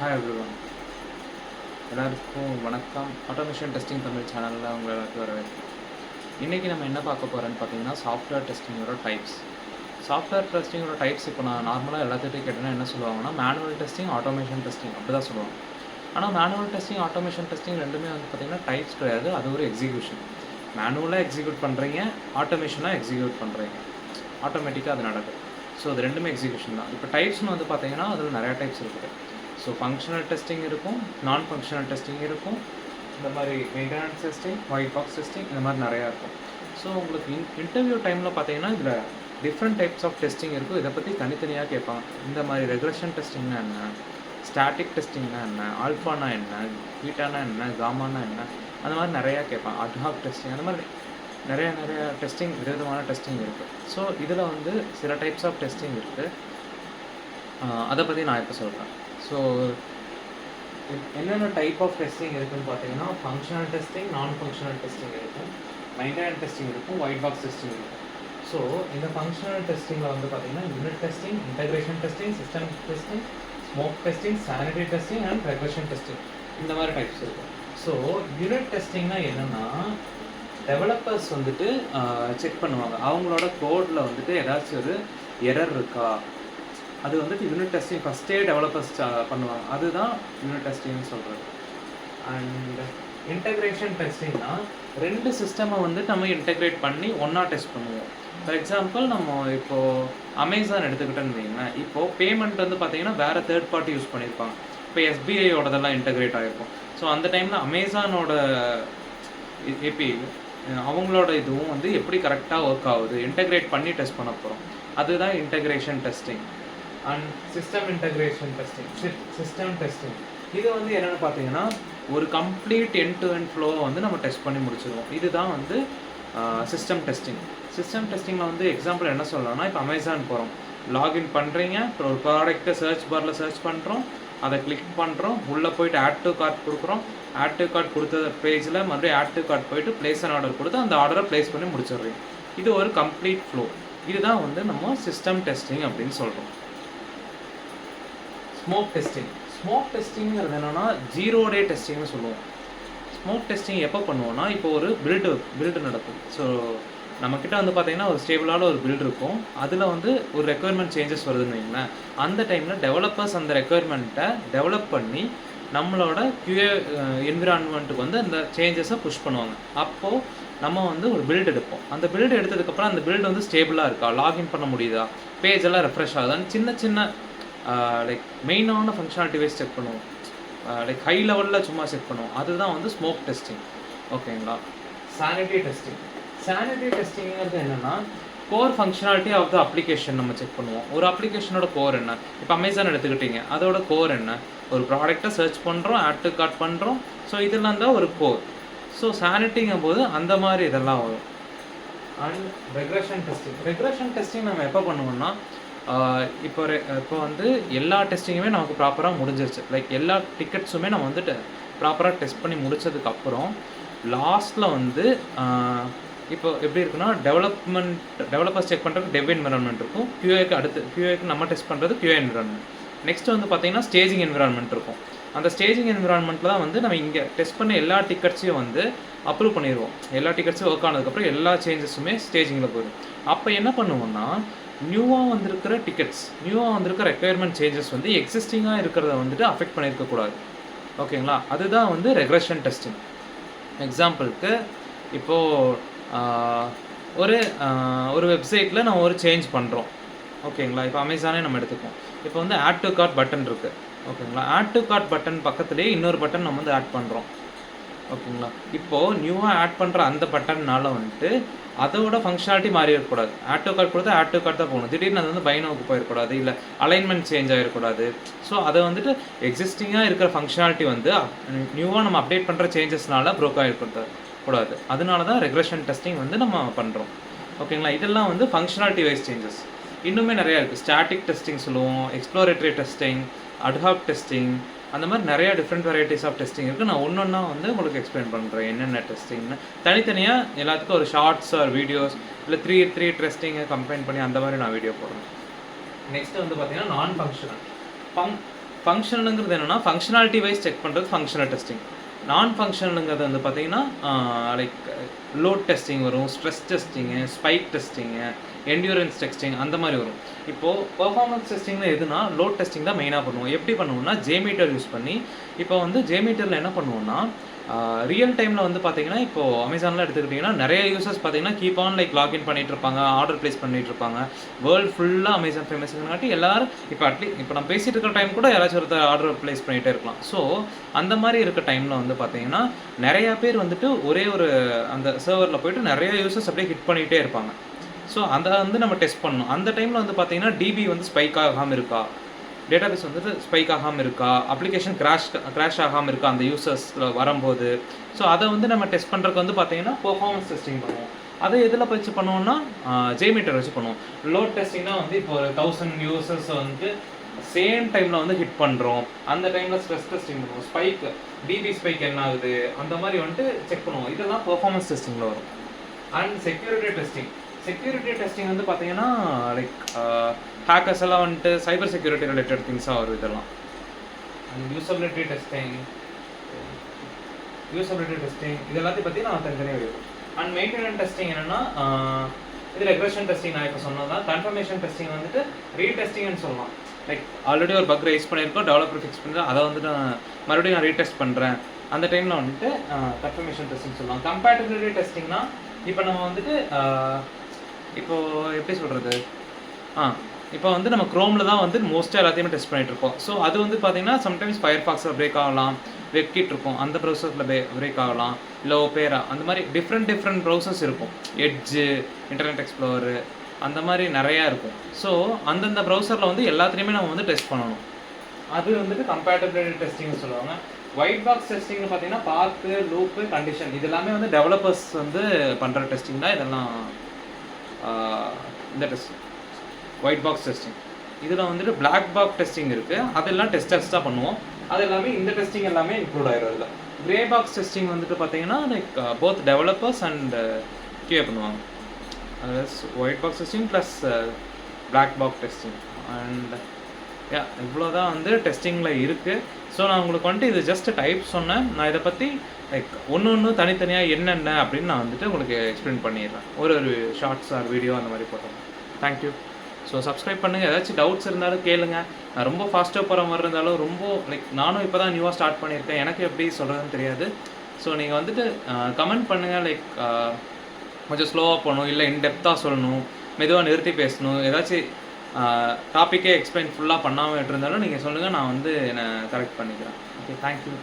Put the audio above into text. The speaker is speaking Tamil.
ஹாய் எவ்ரிவன் எல்லாருக்கும் வணக்கம். ஆட்டோமேஷன் டெஸ்டிங் தமிழ் சேனலில் உங்களை எல்லாருக்கும் வரவேற்கிறேன் இன்றைக்கி நம்ம என்ன பார்க்க போகிறோன்னு பார்த்தீங்கன்னா சாஃப்ட்வேர் டெஸ்டிங்கோட டைப்ஸ் சாஃப்ட்வேர் டெஸ்டிங்கோட டைப்ஸ் இப்போ நான் நார்மலாக எல்லாத்துட்டையும் கேட்டேன்னா என்ன சொல்லுவாங்கன்னா மேனுவல் டெஸ்டிங் ஆட்டோமேஷன் டெஸ்டிங் அப்படி தான் சொல்லுவாங்க. ஆனால் மேனுவல் டெஸ்டிங் ஆட்டோமேஷன் டெஸ்டிங் ரெண்டுமே வந்து பார்த்தீங்கன்னா டைப்ஸ் கிடையாது. அது ஒரு எக்ஸிக்யூஷன் மேனுவலாக எக்ஸிக்யூட் பண்ணுறீங்க ஆட்டோமேஷனாக எக்ஸிக்யூட் பண்ணுறீங்க ஆட்டோமேட்டிக்காக அது நடக்குது ஸோ அது ரெண்டுமே எக்ஸிக்யூஷன் தான். இப்போ டைப்ஸ்னு வந்து பார்த்தீங்கன்னா அதில் நிறையா டைப்ஸ் இருக்குது. ஸோ ஃபங்க்ஷனல் டெஸ்டிங் இருக்கும் நான் ஃபங்க்ஷனல் டெஸ்டிங் இருக்கும். இந்த மாதிரி maintenance testing white box testing இந்த மாதிரி நிறையா இருக்கும். ஸோ உங்களுக்கு இன் இன்டர்வியூ டைமில் பார்த்தீங்கன்னா இதில் டிஃப்ரெண்ட் டைப்ஸ் ஆஃப் டெஸ்டிங் இருக்கும். இதை பற்றி தனித்தனியாக கேட்பாங்க. இந்த மாதிரி ரெகுலேஷன் டெஸ்டிங்னா என்ன? ஸ்டாட்டிக் டெஸ்டிங்னா என்ன? ஆல்ஃபானா என்ன? பீட்டானா என்ன? காமானா என்ன? அந்த மாதிரி நிறையா கேட்பாங்க. அட்ஹாக் டெஸ்டிங் அந்த மாதிரி நிறையா நிறையா டெஸ்டிங் விதவிதமான டெஸ்டிங் இருக்குது ஸோ இதில் வந்து சில டைப்ஸ் ஆஃப் டெஸ்டிங் இருக்குது அதை பற்றி நான் இப்போ சொல்கிறேன் ஸோ என்னென்ன டைப் ஆஃப் டெஸ்டிங் இருக்குன்னு பார்த்தீங்கன்னா functional testing non functional testing இருக்கும். மைண்டட் டெஸ்டிங் இருக்கும் ஒயிட் பாக்ஸ் டெஸ்டிங் இருக்கும். ஸோ இந்த ஃபங்க்ஷனல் டெஸ்டிங்கில் வந்து பார்த்தீங்கன்னா unit testing integration testing system testing smoke testing sanity testing and regulation testing இந்த மாதிரி டைப்ஸ் இருக்கும். ஸோ யூனிட் டெஸ்டிங்னா என்னென்னா டெவலப்பர்ஸ் வந்துட்டு செக் பண்ணுவாங்க. அவங்களோட கோடில் வந்துட்டு ஏதாச்சும் ஒரு எரர் இருக்கா? அது வந்துட்டு யூனிட் டெஸ்டிங் ஃபஸ்ட்டே டெவலப்பர்ஸ் பண்ணுவாங்க. அதுதான் யூனிட் டெஸ்டிங்னு சொல்கிறது அண்ட் இன்டகிரேஷன் டெஸ்டிங்னா ரெண்டு சிஸ்டமை வந்து நம்ம இன்டகிரேட் பண்ணி ஒன்றா டெஸ்ட் பண்ணுவோம். ஃபார் எக்ஸாம்பிள் நம்ம இப்போது அமேசான் எடுத்துக்கிட்டோன்னு வைங்களேன் இப்போது பேமெண்ட் வந்து பார்த்தீங்கன்னா வேறு தேர்ட் பார்ட்டி யூஸ் பண்ணியிருப்பாங்க இப்போ எஸ்பிஐயோடதெல்லாம் இன்டகிரேட் ஆகிருக்கும் ஸோ அந்த டைமில் அமேசானோட ஏபி அவங்களோட இதுவும் வந்து எப்படி கரெக்டாக ஒர்க் ஆகுது இன்டகிரேட் பண்ணி டெஸ்ட் பண்ண போகிறோம் அதுதான் integration testing and system integration testing system testing இது வந்து என்னென்னு பார்த்தீங்கன்னா ஒரு கம்ப்ளீட் என் டு என் ஃப்ளோவை வந்து நம்ம டெஸ்ட் பண்ணி முடிச்சிருவோம். இதுதான் வந்து சிஸ்டம் டெஸ்டிங் சிஸ்டம் டெஸ்டிங்கில் வந்து எக்ஸாம்பிள் என்ன சொல்லலாம்னா இப்போ அமேசான் போகிறோம் லாகின் பண்ணுறீங்க அப்புறம் ஒரு ப்ராடக்ட்டை சர்ச் பாரில் சர்ச் பண்ணுறோம் அதை கிளிக் பண்ணுறோம் உள்ளே போயிட்டு ஆட் டு கார்ட் கொடுக்குறோம். ஆட் டு கார்ட் கொடுத்த பேஜில் மறுபடியும் ஆட் டு கார்ட் போயிட்டு பிளேஸ் அண்ட் ஆர்டர் கொடுத்து அந்த ஆர்டரை ப்ளேஸ் பண்ணி முடிச்சிடுறீங்க. இது ஒரு கம்ப்ளீட் ஃப்ளோ இதுதான் வந்து நம்ம சிஸ்டம் டெஸ்டிங் அப்படின்னு சொல்கிறோம் ஸ்மோக் டெஸ்டிங் ஸ்மோக் டெஸ்டிங்கிறது என்னென்னா ஜீரோ டே டெஸ்டிங்னு சொல்லுவோம். ஸ்மோக் டெஸ்டிங் எப்போ பண்ணுவோம்னா இப்போ ஒரு பில்டு பில்டு நடக்கும். ஸோ நம்மக்கிட்ட வந்து பார்த்தீங்கன்னா ஒரு ஸ்டேபிளான ஒரு பில்ட் இருக்கும். அதில் வந்து ஒரு ரெக்குயர்மெண்ட் சேஞ்சஸ் வருதுன்னு வைங்களேன். அந்த டைமில் டெவலப்பர்ஸ் அந்த ரெக்குயர்மெண்ட்டை டெவலப் பண்ணி நம்மளோட கியூஏ என்விரான்மெண்ட்டுக்கு வந்து அந்த சேஞ்சஸை புஷ் பண்ணுவாங்க. அப்போது நம்ம வந்து ஒரு பில்ட் எடுப்போம். அந்த பில்டு எடுத்ததுக்கப்புறம் அந்த பில்டு வந்து ஸ்டேபிளாக இருக்கா? லாகின் பண்ண முடியுதா? பேஜ் எல்லாம் ரெஃப்ரெஷ் ஆகுதான்னு சின்ன சின்ன லைக் மெயினான ஃபங்க்ஷனாலிட்டி வைஸ் செக் பண்ணுவோம் லைக் ஹை லெவலில் சும்மா செக் பண்ணுவோம். அதுதான் வந்து ஸ்மோக் டெஸ்டிங் ஓகேங்களா சானிட்டி டெஸ்டிங் சானிட்டி டெஸ்டிங்கிறது என்னென்னா core functionality of the application நம்ம செக் பண்ணுவோம். ஒரு அப்ளிகேஷனோட கோர் என்ன? இப்போ அமேசான் எடுத்துக்கிட்டீங்க. அதோட கோர் என்ன? ஒரு ப்ராடக்ட்டை சர்ச் பண்ணுறோம் ஆட் டு கார்ட் பண்ணுறோம் ஸோ இதெல்லாம் தான் ஒரு கோர் ஸோ சானிட்டிங்கும் போது அந்த மாதிரி இதெல்லாம் வரும். And regression testing regression testing நம்ம எப்போ பண்ணுவோம்னா இப்போ இப்போ வந்து எல்லா டெஸ்டிங்குமே நமக்கு ப்ராப்பராக முடிஞ்சிருச்சு. லைக் எல்லா டிக்கெட்ஸுமே நம்ம வந்துட்டு ப்ராப்பராக டெஸ்ட் பண்ணி முடிச்சதுக்கப்புறம் லாஸ்ட்டில் வந்து இப்போ எப்படி இருக்குன்னா டெவலப்மெண்ட் டெவலப்பர்ஸ் செக் பண்ணுறதுக்கு டெவ் என்விரான்மெண்ட் இருக்கும். கியூஏக்கு அடுத்து கியூஏக்கு நம்ம டெஸ்ட் பண்ணுறது கியூஏ என்விரான்மெண்ட் நெக்ஸ்ட் வந்து பார்த்தீங்கன்னா ஸ்டேஜிங் என்விரான்மெண்ட் இருக்கும். அந்த ஸ்டேஜிங் என்விரான்மெண்ட்டில் தான் வந்து நம்ம இங்கே டெஸ்ட் பண்ண எல்லா டிக்கெட்ஸையும் வந்து அப்ரூவ் பண்ணிடுவோம் எல்லா டிக்கெட்ஸும் ஒர்க் ஆனதுக்கப்புறம் எல்லா சேஞ்சஸுமே ஸ்டேஜிங்கில் போயிடும். அப்போ என்ன பண்ணுவோம்னா நியூவாக வந்திருக்கிற டிக்கெட்ஸ் நியூவாக வந்திருக்கிற ரெக்குயர்மெண்ட் சேஞ்சஸ் வந்து எக்ஸிஸ்டிங்காக இருக்கிறத வந்துட்டு அஃபெக்ட் பண்ணியிருக்கக்கூடாது ஓகேங்களா அதுதான் வந்து ரெக்ரெஷன் டெஸ்டிங் எக்ஸாம்பிளுக்கு இப்போது ஒரு ஒரு வெப்சைட்டில் நம்ம ஒரு சேஞ்ச் பண்ணுறோம் ஓகேங்களா இப்போ அமேசானே நம்ம எடுத்துப்போம் இப்போ வந்து ஆட் டு கார்ட் பட்டன் இருக்குது ஓகேங்களா ஆட் டு கார்ட் பட்டன் பக்கத்துலேயே இன்னொரு பட்டன் நம்ம வந்து ஆட் பண்ணுறோம் ஓகேங்களா இப்போது நியூவாக ஆட் பண்ணுற அந்த பட்டன்னால வந்துட்டு அதோட ஃபங்க்ஷனாலிட்டி மாறி இருக்கக்கூடாது ஆட்டோ கார்ட் கொடுத்தா ஆட்டோ கார்ட் தான் போகணும். திடீர்னு அது வந்து பைனோக்கு போயிடக்கூடாது இல்லை அலைன்மெண்ட் சேஞ்ச் ஆகிடக்கூடாது ஸோ அதை வந்துட்டு எக்ஸிஸ்டிங்காக இருக்கிற ஃபங்க்ஷனாலிட்டி வந்து நியூவாக நம்ம அப்டேட் பண்ணுற சேஞ்சஸ்னால ப்ரோக் ஆகிருக்கூடாது கூடாது அதனால தான் ரெக்ரெஷன் டெஸ்டிங் வந்து நம்ம பண்ணுறோம் ஓகேங்களா? இதெல்லாம் வந்து ஃபங்க்ஷனாலிட்டி வைஸ் சேஞ்சஸ் இன்னுமே நிறையா இருக்குது ஸ்டாட்டிக் டெஸ்டிங் சொல்லுவோம் exploratory testing ad hoc testing அந்த மாதிரி நிறையா டிஃப்ரெண்ட் வெரைட்டிஸ் ஆஃப் டெஸ்டிங் இருக்குது நான் ஒன்று ஒன்றா வந்து உங்களுக்கு எக்ஸ்பிளைன் பண்ணுறேன் என்னென்ன டெஸ்டிங்னு தனித்தனியாக எல்லாத்துக்கும் ஒரு ஷார்ட்ஸ் ஆர் வீடியோஸ் இல்லை த்ரீ த்ரீ டெஸ்டிங்கை கம்பைன் பண்ணி அந்த மாதிரி நான் வீடியோ போடுறேன் நெக்ஸ்ட் வந்து பார்த்தீங்கன்னா நான் ஃபங்க்ஷனல் ஃபங் ஃபங்க்ஷனலுங்கிறது என்னென்னா ஃபங்க்ஷனாலிட்டி வைஸ் செக் பண்ணுறது ஃபங்க்ஷனல் டெஸ்டிங் நான் ஃபங்க்ஷனலுங்கிறது வந்து பார்த்தீங்கன்னா லைக் லோட் டெஸ்டிங் வரும் stress testing spike testing endurance testing அந்த மாதிரி வரும். இப்போது பெர்ஃபார்மன்ஸ் டெஸ்டிங்கில் எதுனா லோட் டெஸ்டிங் தான் மெயினாக பண்ணுவோம். எப்படி பண்ணுவோம்னா ஜேமீட்டர் யூஸ் பண்ணி இப்போ வந்து ஜேமீட்டரில் என்ன பண்ணுவோம்னா ரியல் டைமில் வந்து பார்த்தீங்கன்னா இப்போ அமேசானில் எடுத்துக்கிட்டிங்கன்னா நிறைய யூசர்ஸ் பார்த்தீங்கன்னா கீப் ஆன் லைக் லாகின் பண்ணிட்டு இருப்பாங்க ஆர்டர் ப்ளேஸ் பண்ணிகிட்டு இருப்பாங்க. வேர்ல்டு ஃபுல்லாக அமேசான் ஃபேமஸ்ங்காட்டி எல்லோரும் இப்போ அட்லீஸ்ட் இப்போ நம்ம பேசிகிட்டு இருக்கிற டைம் கூட யாராச்சும் ஒருத்தர் ஆர்டர் ப்ளேஸ் பண்ணிகிட்டே இருக்கலாம். ஸோ அந்த மாதிரி இருக்க டைமில் வந்து பார்த்தீங்கன்னா நிறையா பேர் வந்துட்டு ஒரே ஒரு அந்த சர்வரில் போயிட்டு நிறைய யூசர்ஸ் அப்படியே ஹிட் பண்ணிகிட்டே இருப்பாங்க. ஸோ அதை வந்து நம்ம டெஸ்ட் பண்ணணும். அந்த டைமில் வந்து பார்த்தீங்கன்னா டிபி வந்து ஸ்பைக் ஆகாமல் இருக்கா? டேட்டாபேஸ் வந்துட்டு ஸ்பைக் ஆகாமல் இருக்கா? அப்ளிகேஷன் கிராஷ் கிராஷ் ஆகாமல் இருக்கா அந்த யூசர்ஸில் வரும்போது? ஸோ அதை வந்து நம்ம டெஸ்ட் பண்ணுறதுக்கு வந்து பார்த்தீங்கன்னா பர்ஃபார்மன்ஸ் டெஸ்டிங் பண்ணுவோம். அதை எதில் வச்சு பண்ணுவோம்னா ஜேமீட்டர் வச்சு பண்ணுவோம். லோட் டெஸ்டிங்னா வந்து இப்போ ஒரு தௌசண்ட் யூசர்ஸ் வந்து சேம் டைமில் வந்து ஹிட் பண்ணுறோம் அந்த டைமில் ஸ்ட்ரெஸ் டெஸ்டிங் பண்ணுவோம். ஸ்பைக் டிபி ஸ்பைக் என்ன ஆகுது? அந்த மாதிரி வந்துட்டு செக் பண்ணுவோம். இதெல்லாம் பெர்ஃபார்மன்ஸ் டெஸ்டிங்கில் வரும். And security testing security testing வந்து பார்த்தீங்கன்னா லைக் ஹேக்கர்ஸ் எல்லாம் வந்துட்டு சைபர் செக்யூரிட்டி ரிலேட்டட் திங்ஸாக வரும் இதெல்லாம். And usability testing usability testing இது எல்லாத்தையும் பற்றி நான் தனித்தனியாக வரும் அண்ட் மெயின்டெனன்ஸ் டெஸ்டிங் என்னென்னா இது ரெக்ரெஷன் டெஸ்டிங் நான் இப்போ சொன்னது தான். கன்ஃபர்மேஷன் டெஸ்டிங் வந்துட்டு ரீடெஸ்டிங்னு சொல்லலாம். லைக் ஆல்ரெடி ஒரு பக் ரைஸ் பண்ணியிருக்கோம் டெவலப்பர் ஃபிக்ஸ் பண்ணி அதை வந்துட்டு நான் மறுபடியும் நான் ரீடெஸ்ட் பண்ணுறேன் அந்த டைமில் வந்துட்டு கன்ஃபர்மேஷன் டெஸ்டிங் சொல்லலாம். கம்பேட்டபிலிட்டி டெஸ்டிங்னா இப்போ நம்ம வந்துட்டு இப்போது இப்போ எப்படி சொல்கிறது ஆ இப்போ வந்து நம்ம க்ரோமில் தான் வந்து மோஸ்ட்டாக எல்லாத்தையுமே டெஸ்ட் பண்ணிகிட்டு இருக்கோம் ஸோ அது வந்து பார்த்தீங்கன்னா சம்டைம்ஸ் ஃபயர் ஃபாக்ஸில் பிரேக் ஆகலாம் வெக்கிட் இருக்கும் அந்த ப்ரௌசரில் பிரேக் ஆகலாம் இல்லை ஓபேரா அந்த மாதிரி டிஃப்ரெண்ட் டிஃப்ரெண்ட் ப்ரௌசர்ஸ் இருக்கும். எட்ஜு இன்டர்நெட் எக்ஸ்ப்ளோரு அந்த மாதிரி நிறையா இருக்கும். ஸோ அந்தந்த ப்ரௌசரில் வந்து எல்லாத்துலேயுமே நம்ம வந்து டெஸ்ட் பண்ணணும். அது வந்துட்டு கம்பேட்டபிலிட்டி டெஸ்டிங்னு சொல்லுவாங்க. ஒயிட் பாக்ஸ் டெஸ்டிங்னு பார்த்தீங்கன்னா பார்க்கு லூப்பு கண்டிஷன் இது எல்லாமே வந்து டெவலப்பர்ஸ் வந்து பண்ணுற டெஸ்டிங் தான் இதெல்லாம். இந்த டெஸ்ட் ஒயிட் பாக்ஸ் டெஸ்டிங் இதில் வந்துட்டு பிளாக் பாக்ஸ் டெஸ்டிங் இருக்குது அதெல்லாம் டெஸ்டர்ஸ் தான் பண்ணுவோம். அது எல்லாமே இந்த டெஸ்டிங் எல்லாமே இன்க்ளூட் ஆயிரும் அதில் கிரே பாக்ஸ் டெஸ்டிங் வந்துட்டு பார்த்தீங்கன்னா like both developers and QA பண்ணுவாங்க. White box testing plus black box testing and yeah இவ்வளோ தான் வந்து டெஸ்டிங்கில் இருக்குது ஸோ நான் உங்களுக்கு வந்துட்டு இது ஜஸ்ட் டைப் சொன்னேன். நான் இதை பற்றி லைக் ஒன்று ஒன்று தனித்தனியாக என்னென்ன அப்படின்னு நான் வந்துட்டு உங்களுக்கு எக்ஸ்பிளைன் பண்ணிடுறேன். ஒரு ஒரு ஷார்ட்ஸ் ஆர் வீடியோ அந்த மாதிரி போட்டோம். தேங்க்யூ ஸோ சப்ஸ்கிரைப் பண்ணுங்கள் ஏதாச்சும் டவுட்ஸ் இருந்தாலும் கேளுங்க. நான் ரொம்ப ஃபாஸ்ட்டாக போகிற மாதிரி இருந்தாலும் ரொம்ப லைக் நானும் இப்போ தான் நியூவாக ஸ்டார்ட் பண்ணியிருக்கேன். எனக்கு எப்படி சொல்கிறதுன்னு தெரியாது. ஸோ நீங்கள் வந்துட்டு கமெண்ட் பண்ணுங்கள் லைக் கொஞ்சம் ஸ்லோவாக போகணும். இல்லை இன்டெப்த்தாக சொல்லணும். மெதுவாக நிறுத்தி பேசணும். ஏதாச்சும் டாப்பிக்கே எக்ஸ்பிளைன் ஃபுல்லாக பண்ணாமல் இருந்தாலும் நீங்கள் சொல்லுங்கள் நான் வந்து என்னை கரெக்ட் பண்ணிக்கிறேன். Okay thank you